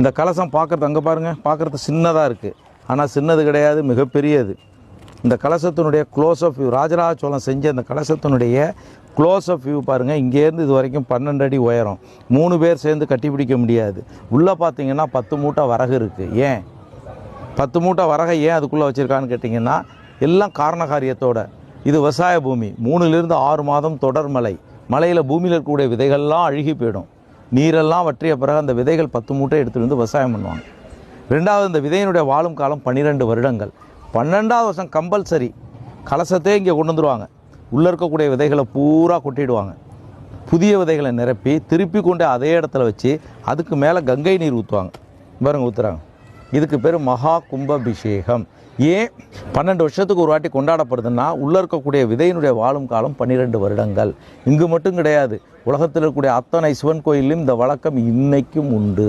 இந்த கலசம் பார்க்குறது அங்கே பாருங்கள் பார்க்குறது சின்னதாக இருக்குது ஆனால் சின்னது கிடையாது மிகப்பெரியது. இந்த கலசத்தினுடைய close of view Rajaraja Cholan செஞ்ச இந்த கலசத்தினுடைய க்ளோஸ் ஆஃப் வியூ பாருங்கள் இங்கேருந்து இது வரைக்கும் பன்னெண்டு அடி உயரம். மூணு பேர் சேர்ந்து கட்டிப்பிடிக்க முடியாது. உள்ளே பார்த்தீங்கன்னா பத்து மூட்டை வரகு இருக்குது ஏன்? பத்து மூட்டை வரகை ஏன் அதுக்குள்ளே வச்சுருக்கான்னு கேட்டிங்கன்னா எல்லாம் காரணகாரியத்தோட. இது விவசாய பூமி. மூணுலேருந்து ஆறு மாதம் தொடர் மழை. மலையில் பூமியில் இருக்கக்கூடிய விதைகள்லாம் அழுகி போயிடும். நீரெல்லாம் வற்றிய பிறகு அந்த விதைகள் பத்து மூட்டை எடுத்துகிட்டு வந்து விவசாயம் பண்ணுவாங்க. ரெண்டாவது இந்த விதையினுடைய வாழும் காலம் பன்னிரெண்டு வருடங்கள். பன்னெண்டாவது வருஷம் கம்பல்சரி. கலசத்தே இங்கே கொண்டு வந்துடுவாங்க உள்ளே இருக்கக்கூடிய விதைகளை பூரா கொட்டிடுவாங்க. புதிய விதைகளை நிரப்பி திருப்பி கொண்டு அதே இடத்துல வச்சு அதுக்கு மேலே கங்கை நீர் ஊற்றுவாங்க பாருங்க ஊற்றுறாங்க இதுக்கு பேர் மகா கும்பாபிஷேகம். ஏன்? பன்னெண்டு வருஷத்துக்கு ஒரு வாட்டி கொண்டாடப்படுதுன்னா உள்ளே இருக்கக்கூடிய விதையினுடைய வாழும் காலம் பன்னிரெண்டு வருடங்கள். இங்கு மட்டும் கிடையாது உலகத்தில் இருக்கக்கூடிய அத்தனை சிவன் கோயிலும் இந்த வழக்கம் இன்னைக்கும் உண்டு.